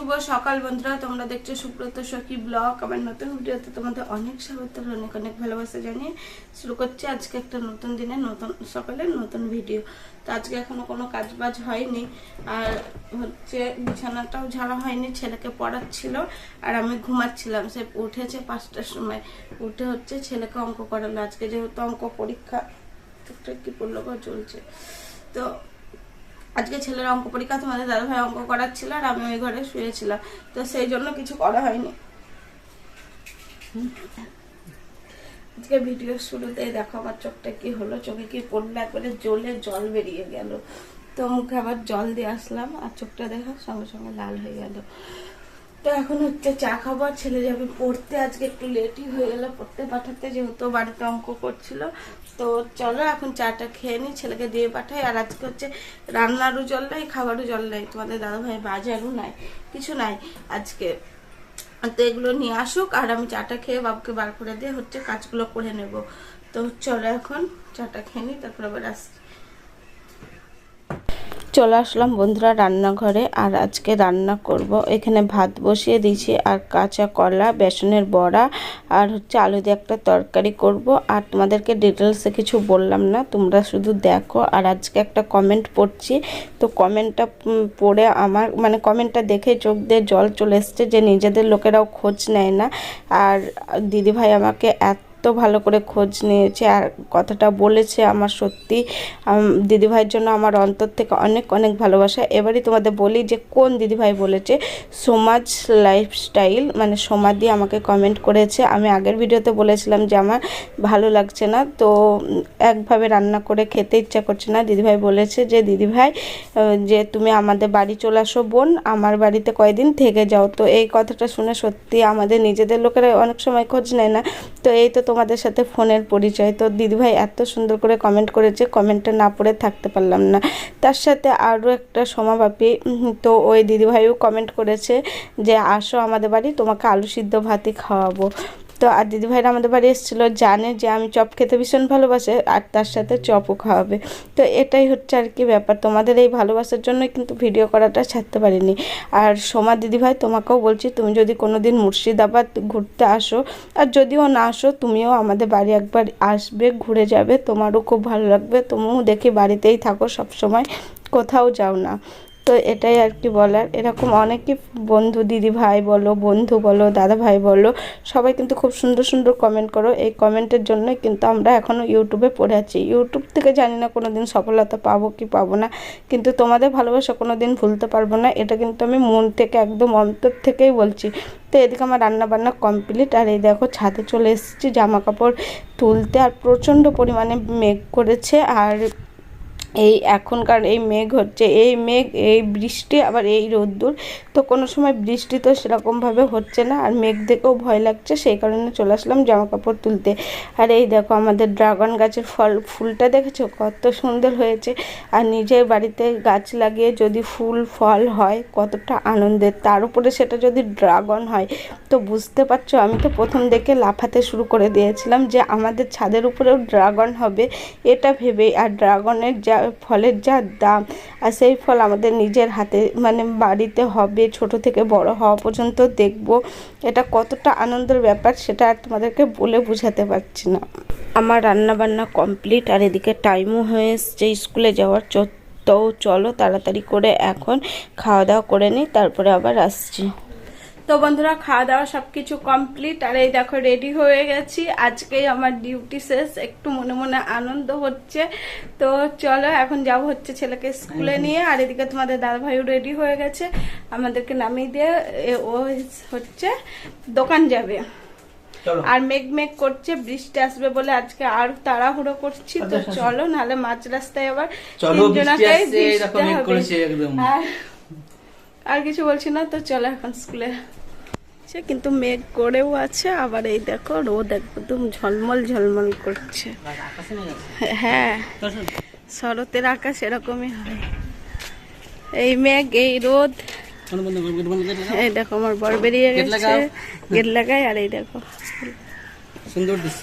শুভ সকাল বন্ধুরা, তোমরা দেখছ সুব্রত সখী ব্লগ। আমার নতুন ভিডিওতে তোমাদের অনেক স্বাগত, অনেক অনেক ভালোবাসা জানিয়ে শুরু করছি আজকে একটা নতুন দিনে, নতুন সকালে নতুন ভিডিও। তো আজকে এখনও কোনো কাজ বাজ হয়নি, আর হচ্ছে বিছানাটাও ঝাড়া হয়নি, ছেলেকে পড়াচ্ছিল, আর আমি ঘুমাচ্ছিলাম। সে উঠেছে পাঁচটার সময়, উঠে হচ্ছে ছেলেকে অঙ্ক করালো। আজকে যেহেতু অঙ্ক পরীক্ষা টুকটাক কি পড়ল চলছে। তো আজকে ছেলের অঙ্ক পরীক্ষা, তোমাদের দাদা ভাই অঙ্ক করাচ্ছিল আর আমি ওই ঘরে শুয়েছিলাম। তো সেই জন্য কিছু করা হয়নি। আজকে ভিডিও শুরুতেই দেখো, আমার চোখটা কি হলো, চোখে কি পড়ল একবারে জ্বলে জল বেরিয়ে গেল। তো মুখে আবার জল দিয়ে আসলাম আর চোখটা দেখা, সঙ্গে সঙ্গে লাল হয়ে গেল। তো এখন হচ্ছে চা খাব ছেলে যাবে পড়তে। আজকে একটু লেটই হয়ে গেল, পড়তে পাঠাতে যেহেতু বাড়িতে অঙ্ক করছিল তো চলো এখন চাটা খেয়ে নিই ছেলেকে দিয়ে পাঠাই। আর আজকে হচ্ছে রান্নারও জল নাই, খাবারও জল নাই। তোমাদের দাদা ভাই বাজারও নাই, কিছু নাই। আজকে তো এগুলো নিয়ে আসুক, আর আমি চাটা খেয়ে বাবুকে বার করে দিয়ে হচ্ছে কাজগুলো করে নেব। তো চলো এখন চাটা খেয়ে নিই তারপর আবার আসছি। চলে আসলাম বন্ধুরা রান্নাঘরে, আর আজকে রান্না করব। এখানে ভাত বসিয়ে দিয়েছি, আর কাঁচা কলা, বেসনের বড়া, আর হচ্ছে আলু দিয়ে একটা তরকারি করব। আর তোমাদেরকে ডিটেলসে কিছু বললাম না, তোমরা শুধু দেখো। আর আজকে একটা কমেন্ট পড়ছি, তো কমেন্টটা পড়ে আমার মানে কমেন্টটা দেখে চোখ দিয়ে জল চলে এসছে যে নিজেদের লোকেরাও খোঁজ নেয় না। আর দিদিভাই আমাকে এত এত ভালো করে খোঁজ নিয়েছে আর কথাটা বলেছে আমার সত্যি। দিদিভাইয়ের জন্য আমার অন্তর থেকে অনেক অনেক ভালোবাসা। এবারই তোমাদের বলি যে কোন দিদিভাই বলেছে, সমাজ লাইফস্টাইল মানে সমাধি আমাকে কমেন্ট করেছে। আমি আগের ভিডিওতে বলেছিলাম যে আমার ভালো লাগছে না, তো একভাবে রান্না করে খেতে ইচ্ছা করছে না। দিদিভাই বলেছে যে, দিদিভাই যে তুমি আমাদের বাড়ি চলে আসো বোন, আমার বাড়িতে কয়দিন থেকে যাও। তো এই কথাটা শুনে সত্যি আমাদের নিজেদের লোকেরা অনেক সময় খোঁজ নেয় না। তো এই তো তোমাদের সাথে ফোনের পরিচয়। তো দিদিভাই এত সুন্দর করে কমেন্ট করেছে কমেন্টটা না পড়ে থাকতে পারলাম না। তার সাথে আরও একটা সমাব্যাপী তো ওই দিদিভাইও কমেন্ট করেছে যে, আসো আমাদের বাড়ি, তোমাকে আলু সিদ্ধ ভাতই খাওয়াবো। তো আর দিদিভাইরা আমাদের বাড়ি এসেছিল, জানে যে আমি চপ খেতে ভীষণ ভালোবাসে আর তার সাথে চপও খাওয়াবে। তো এটাই হচ্ছে আর কি ব্যাপার, তোমাদের এই ভালোবাসার জন্যই কিন্তু ভিডিও করাটা ছাড়তে পারিনি। আর সোমা দিদিভাই, তোমাকেও বলছি, তুমি যদি কোনো দিন মুর্শিদাবাদ ঘুরতে আসো, আর যদিও না আসো, তুমিও আমাদের বাড়ি একবার আসবে, ঘুরে যাবে, তোমারও খুব ভালো লাগবে, তুমিও দেখি বাড়িতেই থাকো সব সময় কোথাও যাও না। তো এটাই আর কি বলার। এরকম অনেকই বন্ধু, দিদি ভাই বলো, বন্ধু বলো, দাদা ভাই বলো, সবাই কিন্তু খুব সুন্দর সুন্দর কমেন্ট করো। এই কমেন্টের জন্যই কিন্তু আমরা এখনও ইউটিউবে পড়ে আছি। ইউটিউব থেকে জানি না কোনো দিন সফলতা পাবো কি পাবো না, কিন্তু তোমাদের ভালোবাসা কোনো দিন ভুলতে পারব না। এটা কিন্তু আমি মন থেকে একদম অন্তর থেকেই বলছি। তো এদিকে আমার রান্না বান্না কমপ্লিট আর এই দেখো ছাদে চলে এসেছি। জামা কাপড় তুলতে আর প্রচণ্ড পরিমাণে মেঘ করেছে। আর এই এখনকার এই মেঘ হচ্ছে, এই মেঘ, এই বৃষ্টি, আবার এই রোদ্দুর, তো কোনো সময় বৃষ্টি তো সেরকমভাবে হচ্ছে না, আর মেঘ দেখেও ভয় লাগছে, সেই কারণে চলে আসলাম জামা কাপড় তুলতে। আর এই দেখো আমাদের ড্রাগন গাছের ফল, ফুলটা দেখেছ? কত সুন্দর হয়েছে, আর নিজের বাড়িতে গাছ লাগিয়ে যদি ফুল, ফল হয়, কতটা আনন্দের তার উপরে সেটা যদি ড্রাগন হয়, তো বুঝতে পারছ, আমি তো প্রথম দেখে লাফাতে শুরু করে দিয়েছিলাম যে আমাদের ছাদের উপরেও ড্রাগন হবে, এটা ভেবে আর ড্রাগনের যা ফলের যা দাম, আর সেই ফল আমাদের নিজের হাতে মানে বাড়িতে হবে, ছোট থেকে বড় হওয়া পর্যন্ত দেখব। এটা কতটা আনন্দের ব্যাপার সেটা আর তোমাদেরকে বলে বোঝাতে পারছি না। আমার রান্না বান্না কমপ্লিট, আর এদিকে টাইমও হয়ে এসছে স্কুলে যাওয়ার। তো চলো তাড়াতাড়ি করে এখন খাওয়া দাওয়া করে নিই, তারপরে আবার আসছি। তো বন্ধুরা খাওয়া দাওয়া সবকিছু কমপ্লিট আর এই দেখো রেডি হয়ে গেছি। আজকেই আমার ডিউটি শেষ একটু মনে মনে আনন্দ হচ্ছে। তো চলো এখন যাব হচ্ছে ছেলেকে স্কুলে নিয়ে। আর এদিকে তোমাদের দাদা ভাইও রেডি হয়ে গেছে। আমাদেরকে নামিয়ে দিয়ে ও হচ্ছে দোকান যাবে। আর মেঘ মেঘ করছে বৃষ্টি আসবে বলে আজকে আর তাড়াহুড়ো করছি। তো চলো নাহলে মাঝ রাস্তায় আবার আর কিছু বলছি না তো চলো এখন স্কুলে সে কিন্তু মেঘ করেও আছে। আবার এই দেখো রোদ একদম ঝলমল ঝলমল করছে। হ্যাঁ শরতের আকাশ এরকমই হয়। এই মেঘ এই রোদ। এই দেখো আমার বর বেরিয়ে গেছে। গেট লাগাই আর এই দেখো। সুন্দর দৃশ্য।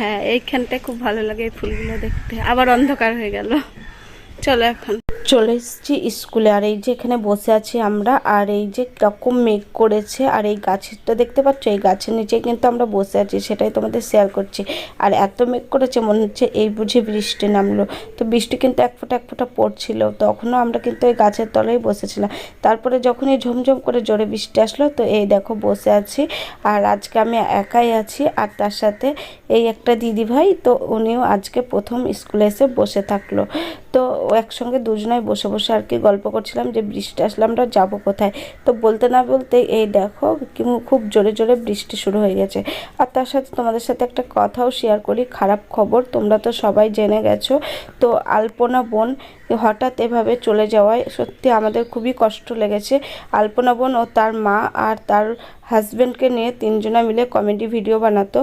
হ্যাঁ এইখানটায় খুব ভালো লাগে এই ফুলগুলো দেখতে। আবার অন্ধকার হয়ে গেল। চলো এখন। চলে এসেছি স্কুলে। আর এই যে এখানে বসে আছি আমরা, আর এই যে কীরকম মেঘ করেছে, আর এই গাছটা দেখতে পাচ্ছ? এই গাছের নিচে কিন্তু আমরা বসে আছি, সেটাই তোমাদের শেয়ার করছি। আর এত মেঘ করেছে, মনে হচ্ছে এই বুঝি বৃষ্টি নামলো। তো বৃষ্টি কিন্তু এক ফোঁটা এক ফোঁটা পড়ছিল, তখনও আমরা কিন্তু এই গাছের তলায় বসেছিলাম। তারপরে যখন এই ঝমঝম করে জোরে বৃষ্টি আসলো, তো এই দেখো বসে আছি, আর আজকে আমি একাই আছি, আর তার সাথে এই একটা দিদি ভাই তো উনিও আজকে প্রথম স্কুলে এসে বসে থাকল। তো একসঙ্গে দুজনাই বসে বসে আর কি গল্প করছিলাম যে বৃষ্টি আসলে আমরা যাব কোথায়? তো বলতে না বলতে এই দেখো খুব জোরে জোরে বৃষ্টি শুরু হয়ে গেছে। আর তার সাথে তোমাদের সাথে একটা কথাও শেয়ার করি, খারাপ খবর, তোমরা তো সবাই জেনে গেছো। তো আলপনা বোন হঠাৎ এভাবে চলে যাওয়ায় সত্যি আমাদের খুবই কষ্ট লেগেছে। আলপনা বোন ও তার মা আর তার হাজব্যান্ডকে নিয়ে তিনজনা মিলে কমেডি ভিডিও বানাতো।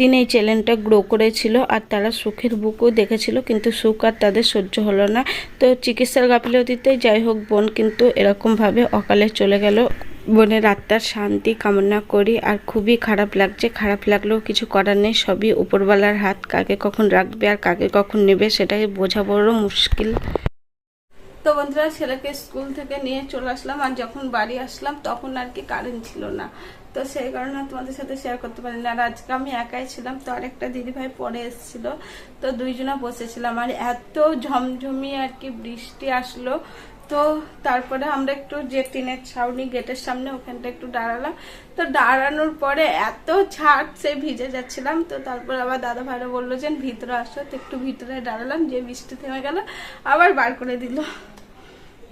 দিন এই চ্যানেলটা গ্রো করেছিল আর তারা সুখের বুকও দেখেছিল, কিন্তু সুখ আর তাদের সহ্য হলো না। তো চিকিৎসার গাফিলতিতে যাই হোক বোন কিন্তু এরকমভাবে অকালে চলে গেল। বোনের আত্মার শান্তি কামনা করি আর খুবই খারাপ লাগছে। খারাপ লাগলেও কিছু করার নেই, সবই উপরওয়ালার হাত। কাকে কখন রাখবে আর কাকে কখন নেবে সেটাকে বোঝা বড় মুশকিল। তো বন্ধুরা, ছেলেকে স্কুল থেকে নিয়ে চলে আসলাম আর যখন বাড়ি আসলাম তখন আর কি কারেন্ট ছিল না। তো সেই কারণে তোমাদের সাথে শেয়ার করতে পারি না আর আজকে আমি একাই ছিলাম, তো আরেকটা দিদিভাই পরে এসেছিল। তো দুইজনা বসেছিলাম আর এত ঝমঝমি আর কি বৃষ্টি আসলো। তো তারপরে আমরা একটু যে টিনের ছাউনি গেটের সামনে ওখানটা একটু দাঁড়ালাম। তো দাঁড়ানোর পরে এত ছাড় সে ভিজে যাচ্ছিলাম। তো তারপর আবার দাদা ভাইরা বলল যে ভিতরে আসো। তো একটু ভিতরে দাঁড়ালাম, যে বৃষ্টি থেমে গেল, আবার বার করে দিল।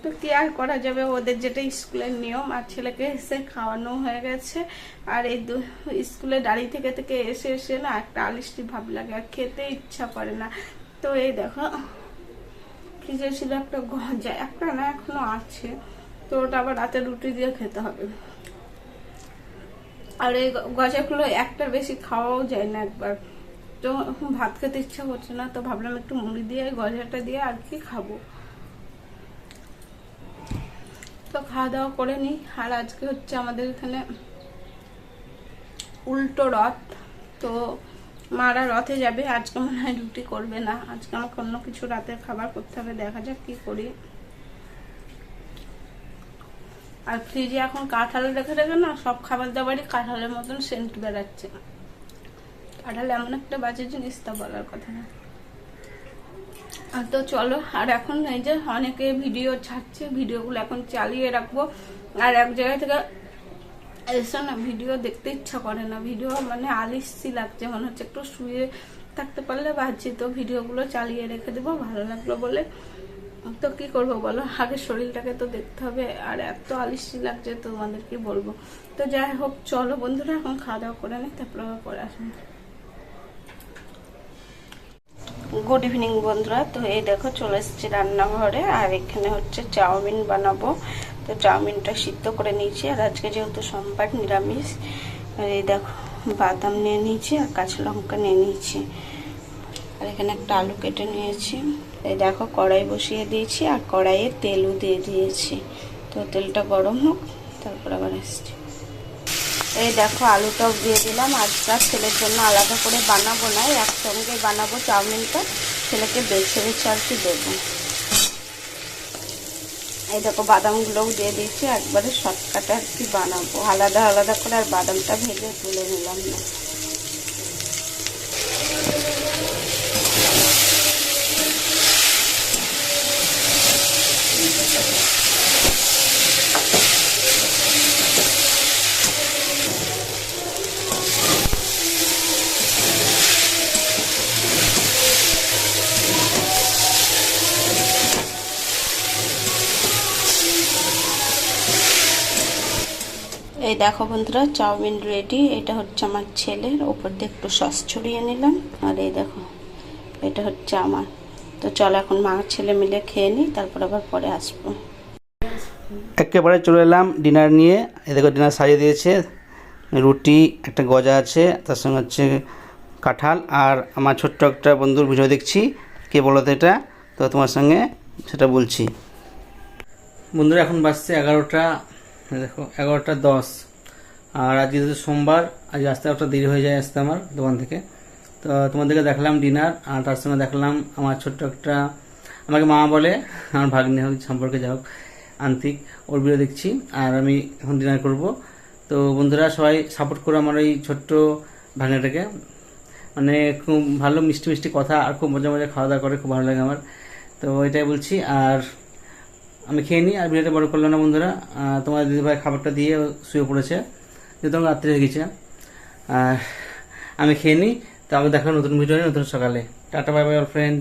তো কি আর করা যাবে? ওদের যেটা স্কুলের নিয়ম, আর ছেলেকে এসে খাওয়ানো হয়ে গেছে। আর এই দু- স্কুলে দাঁড়িয়ে থেকে থেকে এসে এসে না একটা আলিশটি ভাব লাগে, আর খেতে ইচ্ছা করে না। তো এই দেখো ফ্রিজে ছিল একটা গজা, একটা না, এখনও আছে। তো ওটা আবার রাতে রুটি দিয়ে খেতে হবে। আর এই গজাগুলো একটার বেশি খাওয়াও যায় না একবার। তো ভাত খেতে ইচ্ছা করছে না, তো ভাবলাম একটু মুড়ি দিয়ে, গজাটা দিয়ে আর কি খাব। তো খাওয়া দাওয়া করে নিই। আর আজকে হচ্ছে আমাদের এখানে উল্টো রথ। তো মারা রথে যাবে, আজকে মনে হয় রুটি করবে না। আজকে আমাকে অন্য কিছু রাতের খাবার করতে হবে, দেখা যাক কি করি। আর ফ্রিজে এখন কাঁঠাল রেখে রেখে না সব খাবার দাবারই কাঁঠালের মতন সেন্ট বেড়াচ্ছে। কাঁঠাল এমন একটা বাজে জিনিস তা বলার কথা না। আর তো চলো, আর এখন এই যে অনেকে ভিডিও ছাড়ছে ভিডিওগুলো এখন চালিয়ে রাখব। আর এক জায়গা থেকে এসে না ভিডিও দেখতে ইচ্ছা করে না। ভিডিও মানে আলিসি লাগছে, মনে হচ্ছে একটু শুয়ে থাকতে পারলে বাজছে তো ভিডিওগুলো চালিয়ে রেখে দেবো, ভালো লাগল বলে। তো কি করব বলো? আগে শরীরটাকে তো দেখতে হবে, আর এত আলিসি লাগছে তোমাদের কি বলব? তো যাই হোক, চলো বন্ধুরা, এখন খাওয়া দাওয়া করে নিই তারপরে পরে আসুন গুড ইভিনিং বন্ধুরা। তো এই দেখো চলে এসেছি রান্নাঘরে, আর এখানে হচ্ছে চাউমিন বানাবো। তো চাউমিনটা সিদ্ধ করে নিয়েছি, আর আজকে যেহেতু সোমবার নিরামিষ, আর এই দেখো বাদাম নিয়ে নিয়েছি আর কাঁচা লঙ্কা নিয়ে নিয়েছি। আর এখানে একটা আলু কেটে নিয়েছি। এই দেখো কড়াই বসিয়ে দিয়েছি, আর কড়াইয়ে তেলও দিয়ে দিয়েছি। তো তেলটা গরম হোক, তারপর আবার আসছি। এই দেখো আলুটাও দিয়ে দিলাম। আজকাল ছেলের জন্য আলাদা করে বানাবো না একসঙ্গে বানাবো চাউমিনটা। ছেলেকে বেছে বেছে আর কি দেবো। এই দেখো, বাদামগুলোও দিয়ে দিয়েছি, একবারে শর্টকাটে আর কি বানাবো। আলাদা আলাদা করে আর বাদামটা ভেজে তুলে নিলাম না। এই দেখো বন্ধুরা চাউমিন রেডি এটা হচ্ছে আমার ছেলের। ওপর দিয়ে একটু সস ছড়িয়ে নিলাম। আর এই দেখো এটা হচ্ছে আমার। তো চল এখন মা আর ছেলে মিলে খেয়ে নিই তারপর আবার পরে আসব। একেবারে চলে এলাম ডিনার নিয়ে। এই দেখো ডিনার সাজিয়ে দিয়েছে। রুটি একটা গজা আছে তার সঙ্গে হচ্ছে কাঁঠাল। আর আমার ছোট্ট একটা বন্ধুর ভিডিও দেখছি। কে বলো তো এটা? তো তোমার সঙ্গে সেটা বলছি। বন্ধুরা এখন বাজছে এগারোটা। দেখো এগারোটা দশ। আর আজকে যেহেতু সোমবার আজ আসতে একটা দেরি হয়ে যায় আসতে আমার দোকান থেকে। তো তোমাদেরকে দেখলাম ডিনার, আর তার সঙ্গে দেখলাম আমার ছোট্ট একটা, আমাকে মামা বলে, আমার ভাগ্নে হোক, সম্পর্কে যা হোক আন্তিক ওর ভিডিও দেখছি, আর আমি এখন ডিনার করব। তো বন্ধুরা, সবাই সাপোর্ট করো আমার এই ছোট্ট ভাগ্নেটাকে। মানে খুব ভালো মিষ্টি মিষ্টি কথা আর খুব মজা মজা খাওয়া দাওয়া করে, খুব ভালো লাগে আমার। তো এটাই বলছি, আর আমি খেয়ে নিই আর ভিডিওটা বড় করল না বন্ধুরা। তোমার দিদিভাই খাবারটা দিয়ে শুয়ে পড়েছে। যেহেতু আমার রাত্রি গেছে। আর আমি খেয়ে নিই তো আমি দেখা নতুন ভিডিও নতুন সকালে। Tata bye by friend